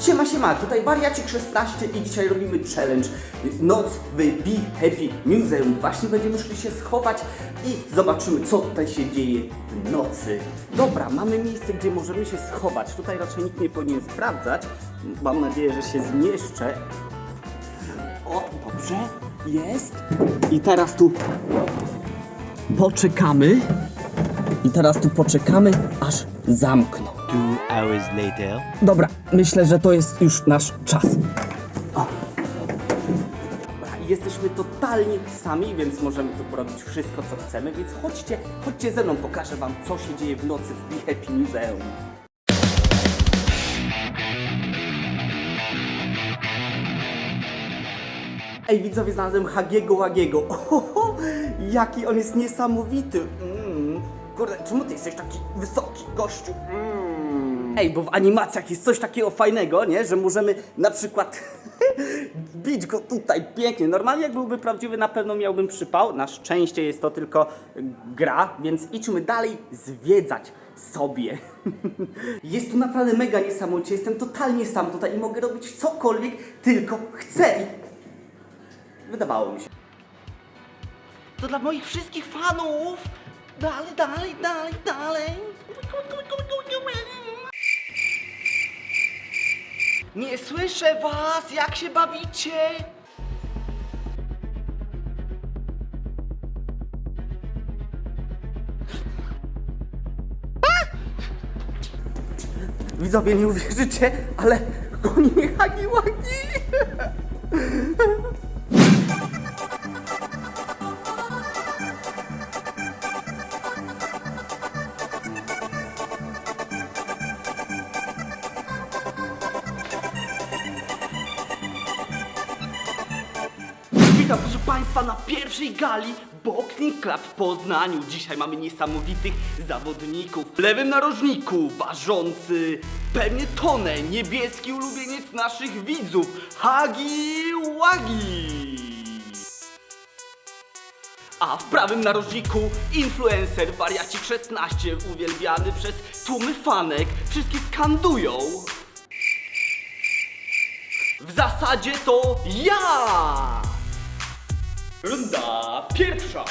Siema, siema, tutaj Wariacik 16 i dzisiaj robimy challenge Noc w Be Happy Museum. Właśnie będziemy szli się schować i zobaczymy, co tutaj się dzieje w nocy. Dobra, mamy miejsce, gdzie możemy się schować. Tutaj raczej nikt nie powinien sprawdzać. Mam nadzieję, że się zmieszczę. O, dobrze, jest. I teraz tu poczekamy. I teraz tu poczekamy, aż zamkną. Two hours later. Dobra, myślę, że to jest już nasz czas. O. Dobra, i jesteśmy totalnie sami, więc możemy tu porobić wszystko, co chcemy, więc chodźcie, chodźcie ze mną, pokażę wam, co się dzieje w nocy w Be Happy Museum. Ej, widzowie, znalazłem Hagiego Łagiego. Ohoho, jaki on jest niesamowity. Mm. Kurde, czemu ty jesteś taki wysoki, gościu? Mm. Ej, bo w animacjach jest coś takiego fajnego, nie? Że możemy na przykład bić go tutaj pięknie. Normalnie jak byłby prawdziwy, na pewno miałbym przypał. Na szczęście jest to tylko gra, więc idźmy dalej zwiedzać sobie. Jest tu naprawdę mega niesamowicie. Jestem totalnie sam tutaj i mogę robić cokolwiek tylko chcę. Wydawało mi się. To dla moich wszystkich fanów! Dalej, dalej, dalej, dalej! Nie słyszę was, jak się bawicie! Widzowie, nie uwierzycie, ale goni mnie Hagi Wagi. Witam proszę Państwa na pierwszej gali Boxing Club w Poznaniu. Dzisiaj mamy niesamowitych zawodników. W lewym narożniku ważący pewnie tonę niebieski ulubieniec naszych widzów Hagi Wagi. A w prawym narożniku influencer wariacik 16 uwielbiany przez tłumy fanek. Wszystkie skandują. W zasadzie to ja! 른다. 피에트라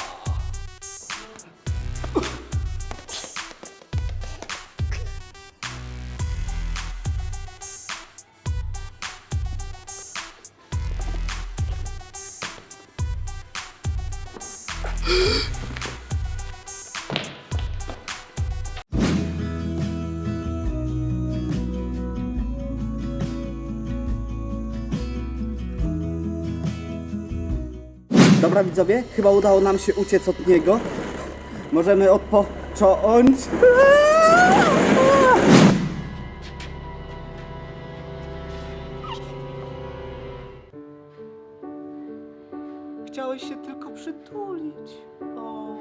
Dobra widzowie, chyba udało nam się uciec od niego. Możemy odpocząć. Chciałeś się tylko przytulić. O.